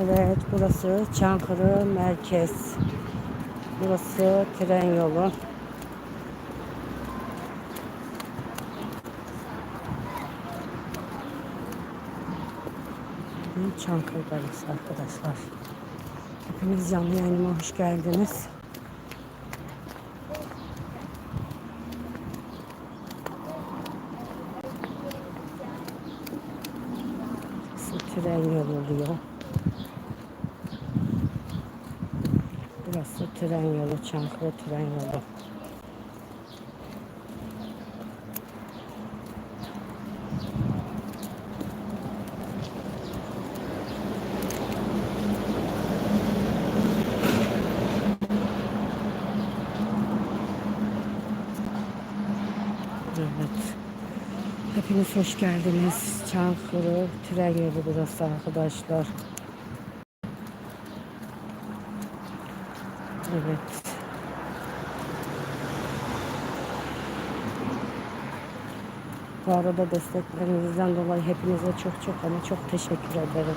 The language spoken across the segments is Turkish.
Evet burası Çankırı merkez. Burası tren yolu. Çankırı'dayız arkadaşlar. Hepiniz canlı yayınıma hoş geldiniz. Tren yolu oluyor. Burası tren yolu, Çankırı tren yolu. Evet. Hepiniz hoş geldiniz. Çankırı tren yolu burası arkadaşlar. Evet. Bu arada desteklerinizden dolayı hepinize çok çok ama çok teşekkür ederim.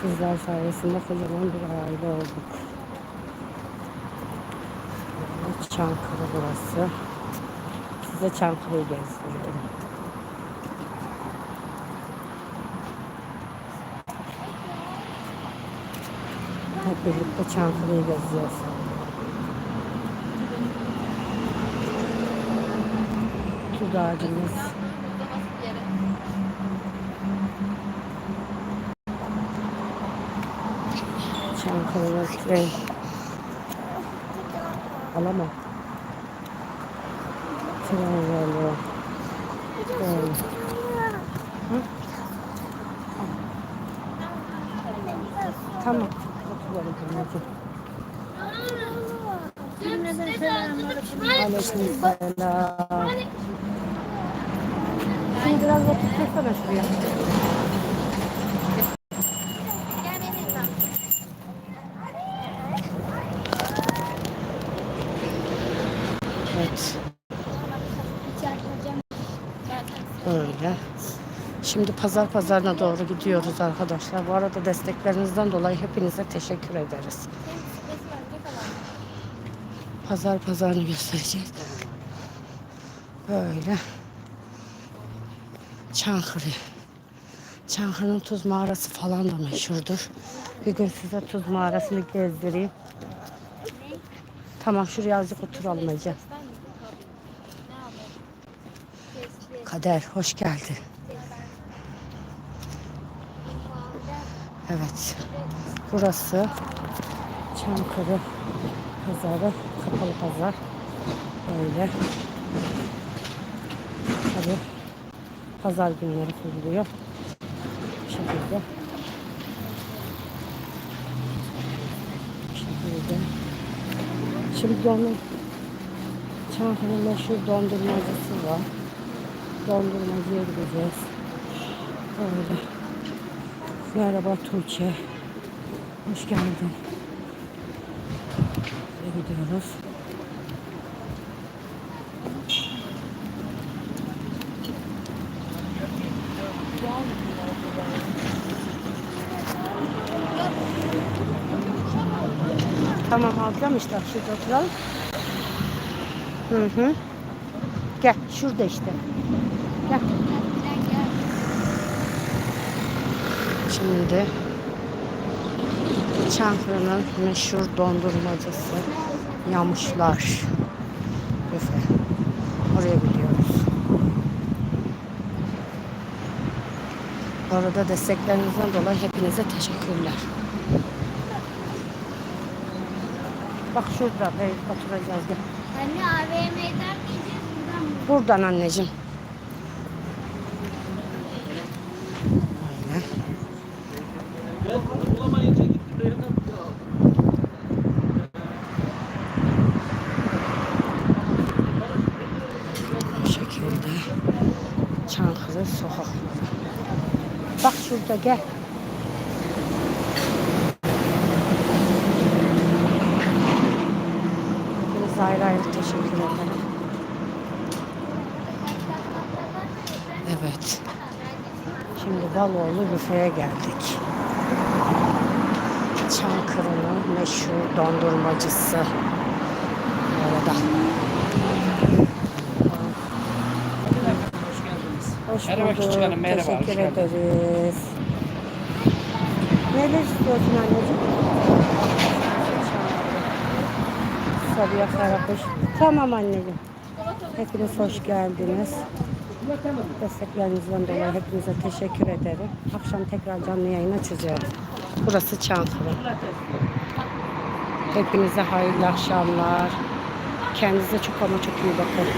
Sizler sayesinde kocaman bir aile olduk. Çankırı burası. Size Çankırı'yı gezdiriyorum. Hep birlikte Çankırı'yı geziyoruz. Tuz ağacımız. Çankırı'nın tren. Alamam. Tren. Tren. Hı? Tamam. Oturalım anneciğim. Aleyküm selam. Şimdi biraz oturtursana şuraya. Evet. Öyle. Şimdi pazar pazarına doğru gidiyoruz arkadaşlar. Bu arada desteklerinizden dolayı hepinize teşekkür ederiz. Pazar pazarını göstereceğiz. Böyle. Çankırı. Çankırı'nın tuz mağarası falan da meşhurdur. Bir gün size tuz mağarasını gezdireyim. Tamam şuraya azıcık oturalım Ece. Kader hoş geldin. Evet. Burası Çankırı pazarı. Kapalı pazar. Böyle. Tabii pazar günleri kuruluyor. Bu şekilde. Bu şekilde. Şimdi onun Çankırı meşhur dondurmacısı var. Dondurmacıya gideceğiz. Öyle. Merhaba Tuğçe. Hoş geldin. Nereye gidiyoruz? Tamam alacağım işte. Şurada oturalım. Hı hı. Gel şurada işte. Gel. Şimdi Çankırı'nın meşhur dondurmacısı Yamışlar Büfe. Oraya gidiyoruz. Bu arada desteklerinizden dolayı hepinize teşekkürler. Bak şurada oturacağız. Gel. Anne AVM'den gideceğiz buradan mı? Buradan anneciğim. Aynen. Bu şekilde Çankırı sokakları. Bak şurada gel. Hepinize ayrı ayrı teşekkür ederim. Evet. Şimdi Daloğlu büfeye geldik. Çankırı'nın meşhur dondurmacısı. Orada. Hoş Merhaba bulduk. küçük hanım, merhaba, Teşekkür ederiz. Neler istiyorsun anneciğim? Sabiha Karakuş. Tamam anneciğim. Hepiniz hoş geldiniz. Desteklerinizden dolayı hepinize teşekkür ederim. Akşam tekrar canlı yayın açacağız. Burası Çankırı. Hepinize hayırlı akşamlar. Kendinize çok ama çok iyi bakın.